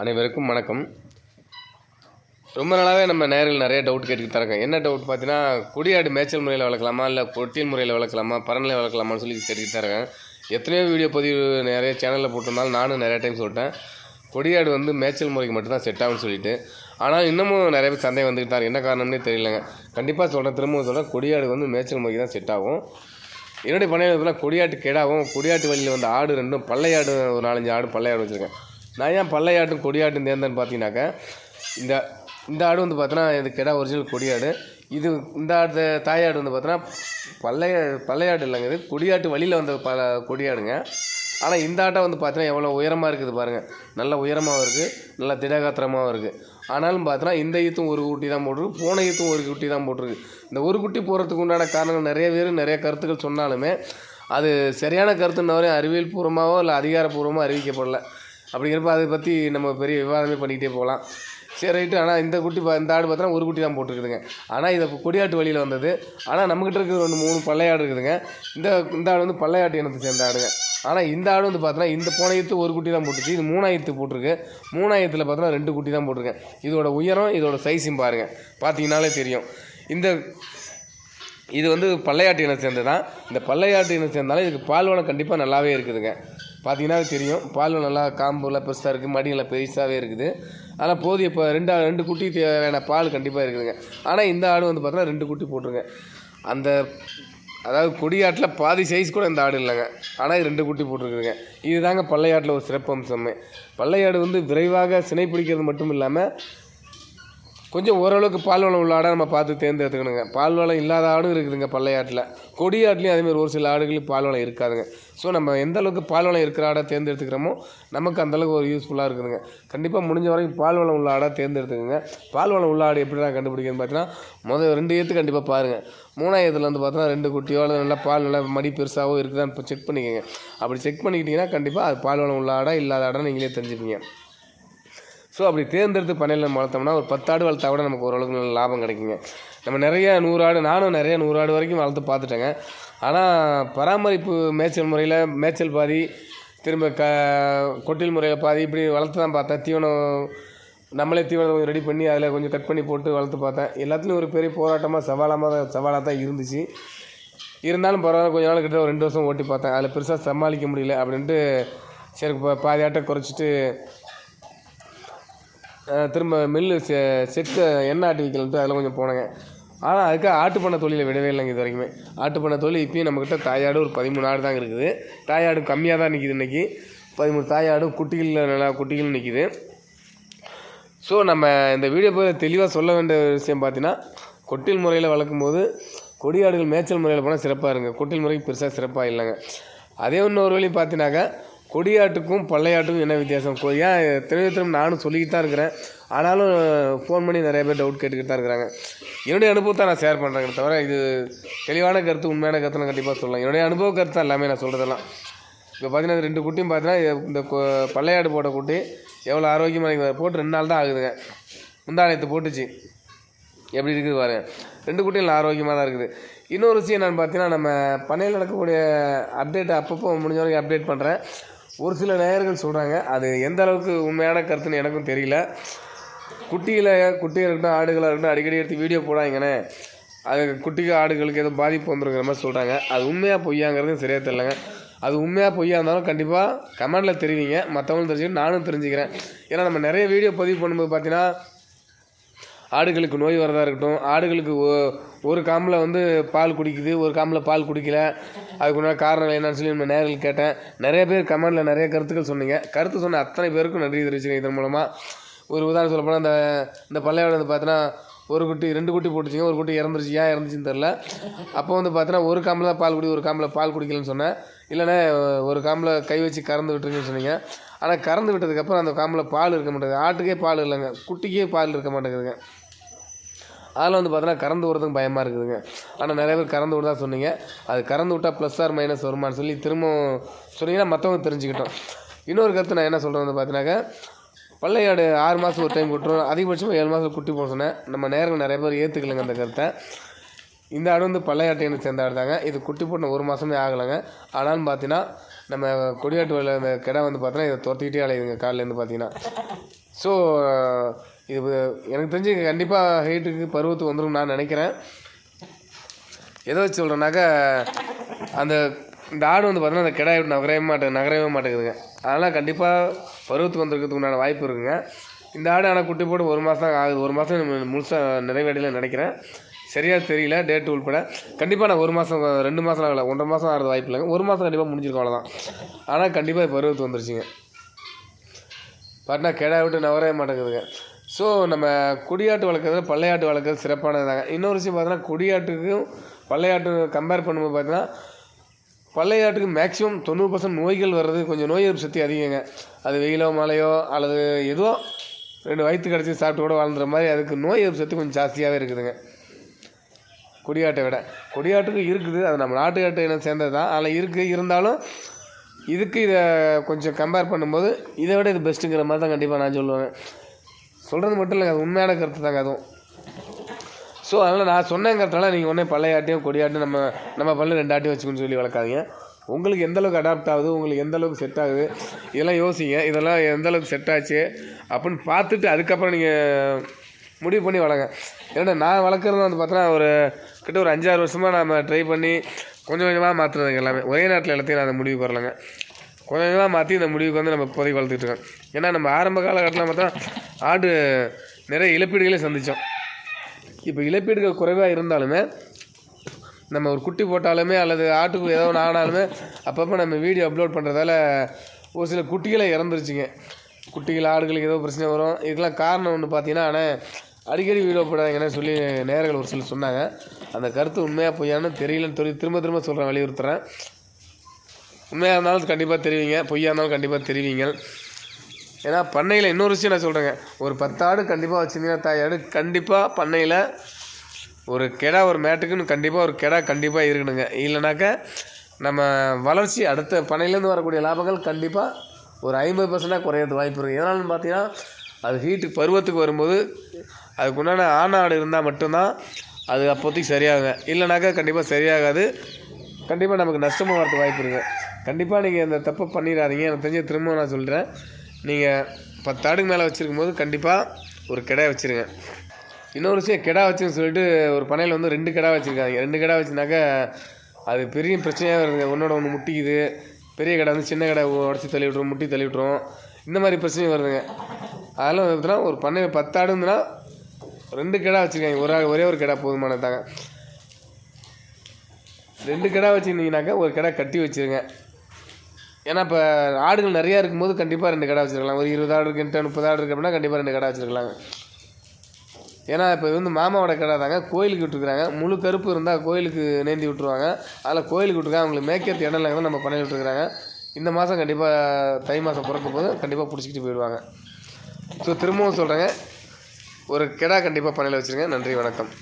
அனைவருக்கும் வணக்கம். ரொம்ப நாளாகவே நம்ம நேரில் நிறைய டவுட் கேட்டுக்கிட்டு தான் இருக்கேன் என்ன டவுட் பார்த்தீங்கன்னா கொடியாடு மேய்ச்சல் முறையில் வளர்க்கலாமா இல்லை பொட்டியல் முறையில் வளர்க்கலாமா பரநிலை வளர்க்கலாமான்னு சொல்லி கேட்டுக்கிட்டு இருக்கேன். எத்தனையோ வீடியோ பதிவு நிறைய சேனலில் போட்டிருந்தாலும் நானும் நிறைய டைம் சொல்லிட்டேன். கொடியாடு வந்து மேய்ச்சல் முறைக்கு மட்டும்தான் செட் ஆகும்னு சொல்லிட்டு. ஆனால் இன்னமும் நிறைய பேர் சந்தேகம் வந்துக்கிட்டார் என்ன காரணம்னே தெரியலங்க. கண்டிப்பாக சொல்கிறேன் திரும்பவும் சொல்கிறேன் கொடியாடு வந்து மேய்ச்சல் முறைக்கு தான் செட் ஆகும். என்னுடைய பண்ணையில் கொடியாட்டு கெடாவும் கொடியாட்டு வழியில் வந்து ஆடு ரெண்டும் பள்ளையாடு ஒரு நாலஞ்சு ஆடு பள்ளையாடு வச்சுருக்கேன். நான் ஏன் பள்ளையாட்டும் கொடியாட்டும் தேர்ந்தேன்னு பார்த்தீங்கன்னாக்கா இந்த இந்த ஆடு வந்து பார்த்தோன்னா இது கெடா ஒரிஜினல் கொடியாடு இது இந்த ஆடு தாயாடு வந்து பார்த்தோன்னா பள்ளைய பள்ளையாடு இல்லைங்க இது. கொடியாட்டு வழியில் வந்த பல கொடியாடுங்க ஆனால் இந்த ஆட்டை வந்து பார்த்தீங்கன்னா எவ்வளோ உயரமாக இருக்குது பாருங்கள் நல்ல உயரமாகவும் இருக்குது நல்ல திடகாத்திரமாகவும் இருக்குது ஆனாலும் பார்த்தோன்னா இந்த ஈத்தும் ஒரு குட்டி தான் போட்டிருக்கு போன ஈத்தும் ஒரு குட்டி தான் போட்டிருக்கு. இந்த ஒரு குட்டி போகிறதுக்கு உண்டான காரணங்கள் நிறைய பேர் நிறைய கருத்துக்கள் சொன்னாலுமே அது சரியான கருத்துன்னு வரையும் அறிவியல் பூர்வமாகவோ இல்லை அதிகாரப்பூர்வமாக அறிவிக்கப்படல. அப்படிங்கிறப்ப அதை பற்றி நம்ம பெரிய விவாதமே பண்ணிக்கிட்டே போகலாம். சரி ரைட்டு. ஆனால் இந்த குட்டி பா- இந்த ஆடு பார்த்தோன்னா ஒரு குட்டி தான் போட்டிருக்குதுங்க. ஆனால் இது கொடியாட்டு வழியில் வந்தது. ஆனால் நம்மக்கிட்ட இருக்கிற ஒன்று மூணு பள்ளையாடு இருக்குதுங்க. இந்த இந்த ஆடு வந்து பள்ளையாட்டு இனத்தை சேர்ந்த ஆடுங்க. ஆனால் இந்த ஆடு வந்து பார்த்தோன்னா இந்த போனையத்து ஒரு குட்டி தான் போட்டுச்சு. இது மூணாயிரத்து போட்டிருக்கு. மூணாயிரத்தில் பார்த்தோன்னா ரெண்டு குட்டி தான் போட்டிருக்கேன் இதோட உயரம் இதோட சைஸும் பாருங்கள் பார்த்தீங்கனாலே தெரியும். இந்த இது வந்து பள்ளையாட்டு இனம் சேர்ந்து தான் இந்த பள்ளையாட்டு இனம் சேர்ந்தாலும் இதுக்கு பால்வளம் கண்டிப்பாக நல்லாவே இருக்குதுங்க. பார்த்தீங்கன்னா தெரியும். பால் நல்லா காம்புலாம் பெருசாக இருக்குது மடியெல்லாம் பெருசாகவே இருக்குது. ஆனால் போதிய இப்போ ரெண்டு ரெண்டு குட்டி தேவையான பால் கண்டிப்பாக இருக்குதுங்க. ஆனால் இந்த ஆடு வந்து பார்த்தோன்னா ரெண்டு குட்டி போட்டிருங்க. அந்த அதாவது கொடியாட்டில் பாதி சைஸ் கூட இந்த ஆடு இல்லைங்க. ஆனால் இது ரெண்டு குட்டி போட்டிருக்குதுங்க. இதுதாங்க பள்ளையாட்டில் ஒரு சிறப்பு அம்சமே பள்ளையாடு வந்து விரைவாக சினை பிடிக்கிறது மட்டும் இல்லாமல் கொஞ்சம் ஓரளவுக்கு பால் வளம் உள்ள ஆடாக நம்ம பார்த்து தேர்ந்தெடுத்துக்கணுங்க. பால் வளம் இல்லாத ஆடும் இருக்குதுங்க பள்ளையாட்டில். கொடியாட்லேயும் அதேமாதிரி ஒரு சில ஆடுகளுக்கு பால் வளம் இருக்காதுங்க. ஸோ நம்ம எந்த அளவுக்கு பால் வளம் இருக்கிற ஆடை தேர்ந்தெடுத்துக்கிறோமோ நமக்கு அந்தளவுக்கு ஒரு யூஸ்ஃபுல்லாக இருக்குதுங்க. கண்டிப்பாக முடிஞ்ச வரைக்கும் பால் வளம் உள்ள ஆடாக தேர்ந்தெடுத்துக்கோங்க. பால் வளம் உள்ள ஆடு எப்படி நான் கண்டுபிடிக்கிறேன்னு பார்த்தீங்கன்னா முதல் ரெண்டு ஏற்று கண்டிப்பாக பாருங்கள் மூணாயிரத்தில் வந்து பார்த்தோன்னா ரெண்டு குட்டியோ அல்லது நல்லா பால் நல்லா மடி பெருசாகவோ இருக்குதான்னு இப்போ செக் பண்ணிக்கோங்க. அப்படி செக் பண்ணிக்கிட்டிங்கன்னா கண்டிப்பாக அது பால் வளம் உள்ள ஆடா இல்லாத ஆடாக நீங்களே தெரிஞ்சுப்பீங்க. ஸோ அப்படி தேர்ந்தெடுத்து பண்ணையில் நம்ம வளர்த்தோம்னா ஒரு பத்து ஆடு வளர்த்தா கூட நமக்கு ஓரளவுக்கு நல்ல லாபம் கிடைக்குங்க. நம்ம நிறைய நூறு ஆடு நானும் நிறைய நூறு ஆடு வரைக்கும் வளர்த்து பார்த்துட்டேங்க. ஆனால் பராமரிப்பு மேய்ச்சல் முறையில் மேய்ச்சல் பாதி திரும்ப க கொட்டில் முறையில் பாதி இப்படி வளர்த்து தான் பார்த்தேன். தீவனம் நம்மளே தீவனம் கொஞ்சம் ரெடி பண்ணி அதில் கொஞ்சம் கட் பண்ணி போட்டு வளர்த்து பார்த்தேன். எல்லாத்துலேயும் ஒரு பெரிய போராட்டமாக சவாலாக தான் சவாலாக தான் இருந்துச்சு. இருந்தாலும் பரவாயில்ல கொஞ்ச நாள் கிட்ட ஒரு ரெண்டு வருஷம் ஓட்டி பார்த்தேன். அதில் பெருசாக சமாளிக்க முடியல அப்படின்ட்டு சரி பா- பாதி ஆட்டை குறைச்சிட்டு திரும்ப மில்லு செ செக்கு எண்ணெய் ஆட்டி வைக்கலன்ட்டு அதில் கொஞ்சம் போனேங்க. ஆனால் அதுக்கு ஆட்டு பண்ண தொழிலை விடவே இல்லைங்க இது வரைக்குமே. ஆட்டு பண்ண தொழில் இப்பயும் நம்மக்கிட்ட தாயாடு ஒரு பதிமூணு ஆடு தாங்க இருக்குது. தாயாடு கம்மியாக தான் நிற்கிது இன்றைக்கி பதிமூணு தாயாடு குட்டிகளில் நல்லா குட்டிகள் நிற்கிது ஸோ நம்ம இந்த வீடியோ போய் தெளிவாக சொல்ல வேண்டிய விஷயம் பார்த்தீங்கன்னா கொட்டில் முறையில் வளர்க்கும் போது கொடியாடுகள் மேய்ச்சல் முறையில் போனால் சிறப்பாக இருங்க. கொட்டில் முறைக்கு பெருசாக சிறப்பாக இல்லைங்க. அதே இன்னொரு வழி பார்த்தீங்கன்னாக்கா கொடியாட்டுக்கும் பள்ளையாட்டுக்கும் என்ன வித்தியாசம்? கொ- ஏன் திரும்ப திரும்ப நானும் சொல்லிக்கிட்டு தான் இருக்கிறேன். ஆனாலும் ஃபோன் பண்ணி நிறைய பேர் டவுட் கேட்டுக்கிட்டு தான் இருக்கிறாங்க. என்னுடைய அனுபவத்தை நான் ஷேர் பண்ணுறேங்க தவிர இது தெளிவான கருத்து உண்மையான கருத்துலாம் கண்டிப்பாக சொல்லலாம். என்னுடைய அனுபவ கருத்து தான் எல்லாமே நான் சொல்கிறதெல்லாம் இப்போ பார்த்தீங்கன்னா ரெண்டு குட்டியும் பார்த்தீங்கன்னா இந்த பள்ளையாடு போட்ட குட்டி எவ்வளோ ஆரோக்கியமாக போட்டு ரெண்டு நாள் தான் ஆகுதுங்க. முந்தானத்து போட்டுச்சு. எப்படி இருக்குது பாரு ரெண்டு குட்டியும் ஆரோக்கியமாக தான் இருக்குது. இன்னொரு விஷயம் என்னென்னு பார்த்தீங்கன்னா நம்ம பண்ணையில் நடக்கக்கூடிய அப்டேட் அப்பப்போ முடிஞ்ச வரைக்கும் அப்டேட் பண்ணுறேன் ஒரு சில நேயர்கள் சொல்கிறாங்க அது எந்த அளவுக்கு உண்மையான கருத்துன்னு எனக்கும் தெரியல. குட்டியில் குட்டியாக இருக்கட்டும் ஆடுகளாக இருக்கட்டும் அடிக்கடி எடுத்து வீடியோ போடாங்கண்ணே அது குட்டிக்கு ஆடுகளுக்கு எதுவும் பாதிப்பு வந்துருங்கிற மாதிரி சொல்கிறாங்க அது உண்மையாக பொய்யாங்கிறது சரியாக தெரியலங்க. அது உண்மையாக பொய்யா இருந்தாலும் கண்டிப்பாக கமெண்டில் தெரிவிங்க. மற்றவங்களும் தெரிஞ்சுக்கிட்டு நானும் தெரிஞ்சுக்கிறேன். ஏன்னா நம்ம நிறைய வீடியோ பதிவு பண்ணும்போது பார்த்தீங்கன்னா ஆடுகளுக்கு நோய் வரதா இருக்கட்டும் ஆடுகளுக்கு ஒ- ஒரு காம்பில் வந்து பால் குடிக்குது ஒரு காம்பில் பால் குடிக்கல. அதுக்குண்டான காரணம் என்னன்னு சொல்லி நம்ம நேரில் கேட்டேன். நிறைய பேர் கமெண்டில் நிறைய கருத்துக்கள் சொன்னீங்க. கருத்து சொன்ன அத்தனை பேருக்கும் நன்றி தெரிவிச்சுக்கிறேன் இதன் மூலமாக ஒரு உதாரணம் சொல்லப்போனால் அந்த இந்த இந்த பள்ளையோட வந்து பார்த்தீங்கன்னா ஒரு குட்டி ரெண்டு குட்டி போட்டுச்சுங்க. ஒரு குட்டி இறந்துருச்சு. ஏன் இறந்துச்சுன்னு தெரில அப்போ வந்து பார்த்தீங்கன்னா ஒரு காம்பில் தான் பால் குடி ஒரு காம்பில் பால் குடிக்கலன்னு சொன்னேன். இல்லைன்னா ஒரு காம்பில் கை வச்சு கறந்து விட்டுருங்கன்னு சொன்னீங்க. ஆனால் கறந்து விட்டதுக்கப்புறம் அந்த காம்பில் பால் இருக்க மாட்டேங்குது. ஆட்டுக்கே பால் இல்லைங்க. குட்டிக்கே பால் இருக்க மாட்டேங்குதுங்க. அதில் வந்து பார்த்தோன்னா கறந்து விடுறதுக்கு பயமாக இருக்குதுங்க. ஆனால் நிறைய பேர் கறந்து விடுதா சொன்னீங்க. அது கறந்து விட்டால் ப்ளஸ் ஆர் மைனஸ் வருமான்னு சொல்லி திரும்பவும் சொன்னீங்கன்னா மற்றவங்க தெரிஞ்சுக்கிட்டோம். இன்னொரு கருத்து நான் என்ன சொல்கிறேன் வந்து பார்த்தீங்கன்னாக்கா பள்ளையாடு ஆறு மாதம் ஒரு டைம் விட்டுரும். அதிகபட்சமாக ஏழு மாதம் குட்டி போட சொன்னேன். நம்ம நேரம் நிறைய பேர் ஏற்றுக்கலைங்க அந்த கருத்தை. இந்த ஆடு வந்து பள்ளையாட்டையினு எனக்கு சேர்ந்த ஆடு தாங்க இது குட்டி போட்டு ஒரு மாதமே ஆகலைங்க. ஆனாலும் பார்த்தீங்கன்னா நம்ம கொடியாட்டு வழியில் இந்த கிடா வந்து பார்த்தோன்னா இதை துரத்திக்கிட்டே அலையுதுங்க காலையிலேருந்து பார்த்தீங்கன்னா ஸோ இது எனக்கு தெரிஞ்சு கண்டிப்பாக ஹைட்டுக்கு பருவத்துக்கு வந்துடும் நான் நினைக்கிறேன். எதை வச்சு சொல்கிறேன்னாக்கா அந்த இந்த ஆடு வந்து பார்த்தீங்கன்னா அந்த கிடாய் விட்டு நகரவே மாட்டேங்க நகரவே மாட்டேங்குதுங்க. அதனால் கண்டிப்பாக பருவத்துக்கு வந்திருக்கிறதுக்கு உண்டான வாய்ப்பு இருக்குங்க. இந்த ஆடு ஆனால் குட்டி போட்டு ஒரு மாதம் தான் ஆகுது. ஒரு மாதம் முழுசாக நிறைவேடையில் நினைக்கிறேன். சரியாக தெரியல டேட் உள்பட. கண்டிப்பாக நான் ஒரு மாதம் ரெண்டு மாதம் ஆகலை ஒன்றரை மாதம் ஆகிறது வாய்ப்பு இல்லைங்க. ஒரு மாதம் கண்டிப்பாக முடிஞ்சிருக்கோம் அவ்வளோதான் ஆனால் கண்டிப்பாக பருவத்து வந்துருச்சுங்க. பார்த்தா கிடா விட்டு நகரவே மாட்டேங்குதுங்க. ஸோ நம்ம குடியாட்டு வளர்க்குறது பள்ளையாட்டு வளர்க்குறது சிறப்பானதாங்க இன்னொரு விஷயம் பார்த்தோன்னா குடியாட்டுக்கும் பள்ளையாட்டு கம்பேர் பண்ணும்போது பார்த்தீங்கன்னா பள்ளையாட்டுக்கு மேக்ஸிமம் தொண்ணூறு பர்சன்ட் நோய்கள் வர்றது கொஞ்சம் நோய் எதிர்ப்பு சக்தி அதிகங்க. அது வெயிலோ மழையோ அல்லது எதுவோ ரெண்டு வயிற்று கிடச்சி சாப்பிட்டு கூட வாழ்ந்துற மாதிரி அதுக்கு நோய் எதிர்ப்பு சக்தி கொஞ்சம் ஜாஸ்தியாகவே இருக்குதுங்க. கொடியாட்டை விட. கொடியாட்டுக்கு இருக்குது. அது நம்ம நாட்டுக்காட்டு இனம் சேர்ந்தது தான். அதில் இருக்குது இருந்தாலும் இதுக்கு இதை கொஞ்சம் கம்பேர் பண்ணும்போது இதை விட இது பெஸ்ட்டுங்கிற மாதிரி தான் கண்டிப்பாக நான் சொல்லுவேன். சொல்கிறது மட்டும் இல்லைங்க அது உண்மையான கருத்து தாங்க அதுவும். ஸோ அதனால் நான் சொன்னேங்கிறதுனால நீங்கள் ஒன்றே பழையாட்டையும் கொடியாட்டையும் நம்ம நம்ம பல்லு ரெண்டு ஆட்டையும் வச்சுக்கணும்னு சொல்லி வளர்க்காதீங்க. உங்களுக்கு எந்த அளவுக்கு அடாப்ட் ஆகுது உங்களுக்கு எந்த அளவுக்கு செட் ஆகுது இதெல்லாம் யோசிங்க. இதெல்லாம் எந்த அளவுக்கு செட் ஆச்சு அப்படின்னு பார்த்துட்டு அதுக்கப்புறம் நீங்கள் முடிவு பண்ணி வளங்க ஏன்னா நான் வளர்க்குறது வந்து பார்த்தோன்னா ஒரு கிட்ட ஒரு அஞ்சாறு வருஷமாக நம்ம ட்ரை பண்ணி கொஞ்சம் கொஞ்சமாக மாற்றுறதுங்க எல்லாமே. ஒரே நேரத்தில் எல்லாத்தையும் நான் அதை முடிவு வரலைங்க. கொஞ்சமாக மாற்றி இந்த முடிவுக்கு வந்து நம்ம இப்போதைக்கு வளர்த்துட்டு இருக்கோம். ஏன்னா நம்ம ஆரம்ப காலகட்டத்தில் பார்த்தா ஆடு நிறைய இழப்பீடுகளை சந்தித்தோம் இப்போ இழப்பீடுகள் குறைவாக இருந்தாலுமே நம்ம ஒரு குட்டி போட்டாலுமே அல்லது ஆட்டுக்கு ஏதோ ஒன்று ஆனாலுமே அப்பப்போ நம்ம வீடியோ அப்லோட் பண்ணுறதால ஒரு சில குட்டிகளே இறந்துருச்சுங்க. குட்டிகள் ஆடுகளுக்கு ஏதோ பிரச்சனை வரும். இதுக்கெல்லாம் காரணம் ஒன்று பார்த்தீங்கன்னா ஆனால் அடிக்கடி வீடியோ போடாதீங்கன்னு சொல்லி நேரங்கள் ஒரு சிலர் சொன்னாங்க. அந்த கருத்து உண்மையாக பொய்யானு தெரியலன்னு சொல்லி திரும்ப திரும்ப சொல்கிறேன் வலியுறுத்துகிறேன் உண்மையாக இருந்தாலும் கண்டிப்பாக தெரிவிங்க பொய்யாக இருந்தாலும் கண்டிப்பாக தெரிவிங்க. ஏன்னா பண்ணையில் இன்னொரு விஷயம் நான் சொல்கிறேங்க ஒரு பத்து ஆடு கண்டிப்பாக வச்சுருந்தீங்கன்னா தாய் ஆடு கண்டிப்பாக பண்ணையில் ஒரு கெடா ஒரு மேட்டுக்குன்னு கண்டிப்பாக ஒரு கெடா கண்டிப்பாக இருக்கணுங்க. இல்லைனாக்கா நம்ம வளர்ச்சி அடுத்த பண்ணையிலேருந்து வரக்கூடிய லாபங்கள் கண்டிப்பாக ஒரு ஐம்பது பர்சன்டாக குறையிறது வாய்ப்பு இருக்குது எதனாலன்னு பார்த்தீங்கன்னா அது ஹீட்டுக்கு பருவத்துக்கு வரும்போது அதுக்கு உண்டான ஆண் ஆடு இருந்தால் மட்டும்தான் அது அப்போதைக்கு சரியாகுங்க. இல்லைனாக்கா கண்டிப்பாக சரியாகாது. கண்டிப்பாக நமக்கு நஷ்டமாக வரது வாய்ப்பு இருக்குது கண்டிப்பாக நீங்கள் இந்த தப்பை பண்ணிடாதீங்க. எனக்கு தெரிஞ்ச திரும்ப நான் சொல்கிறேன் நீங்கள் பத்து ஆடுக்கு மேலே வச்சுருக்கும் போது கண்டிப்பாக ஒரு கிடா வச்சுருங்க. இன்னொரு விஷயம் கிடா வச்சுன்னு சொல்லிட்டு ஒரு பண்ணையில் வந்து ரெண்டு கிடா வச்சுருக்காங்க. ரெண்டு கிடா வச்சுனாக்கா அது பெரிய பிரச்சனையாக வருதுங்க ஒன்றோட ஒன்று முட்டிக்குது. பெரிய கடை வந்து சின்ன கடை உடச்சி தள்ளி விட்ரும் முட்டி தள்ளி விட்ருவோம் இந்த மாதிரி பிரச்சனையும் வருதுங்க. அதெல்லாம் பார்த்தீங்கன்னா ஒரு பண்ணையில் பத்து ஆடு ரெண்டு கிடா வச்சுருக்காங்க. ஒரு ஆள் ஒரே ஒரு கிடா போதுமானதாங்க. ரெண்டு கிடா வச்சுருந்தீங்கனாக்கா ஒரு கிடா கட்டி வச்சுருங்க. ஏன்னா இப்போ ஆடுகள் நிறையா இருக்கும்போது கண்டிப்பாக ரெண்டு கடை வச்சுருக்கலாம். ஒரு இருபது ஆடு இருக்குது முப்பது ஆடு இருக்குது அப்படின்னா கண்டிப்பாக ரெண்டு கடை வச்சுருக்கலாங்க. ஏன்னா இப்போ வந்து மாமாவோட கடை தாங்க. கோயிலுக்கு விட்டுருக்குறாங்க. முழு கருப்பு இருந்தால் கோயிலுக்கு நேந்தி விட்ருவாங்க அதில் கோயிலுக்கு விட்டுருக்காங்க அவங்களுக்கு மேய்க்கிறது இடம் இல்லை நம்ம பண்ணி விட்டுருக்குறாங்க. இந்த மாதம் கண்டிப்பாக தை மாதம் பிறக்கும் போது கண்டிப்பாக பிடிச்சிக்கிட்டு போயிடுவாங்க. ஸோ திரும்பவும் சொல்கிறேங்க ஒரு கிடா கண்டிப்பாக பண்ணையில் வச்சுருங்க. நன்றி வணக்கம்.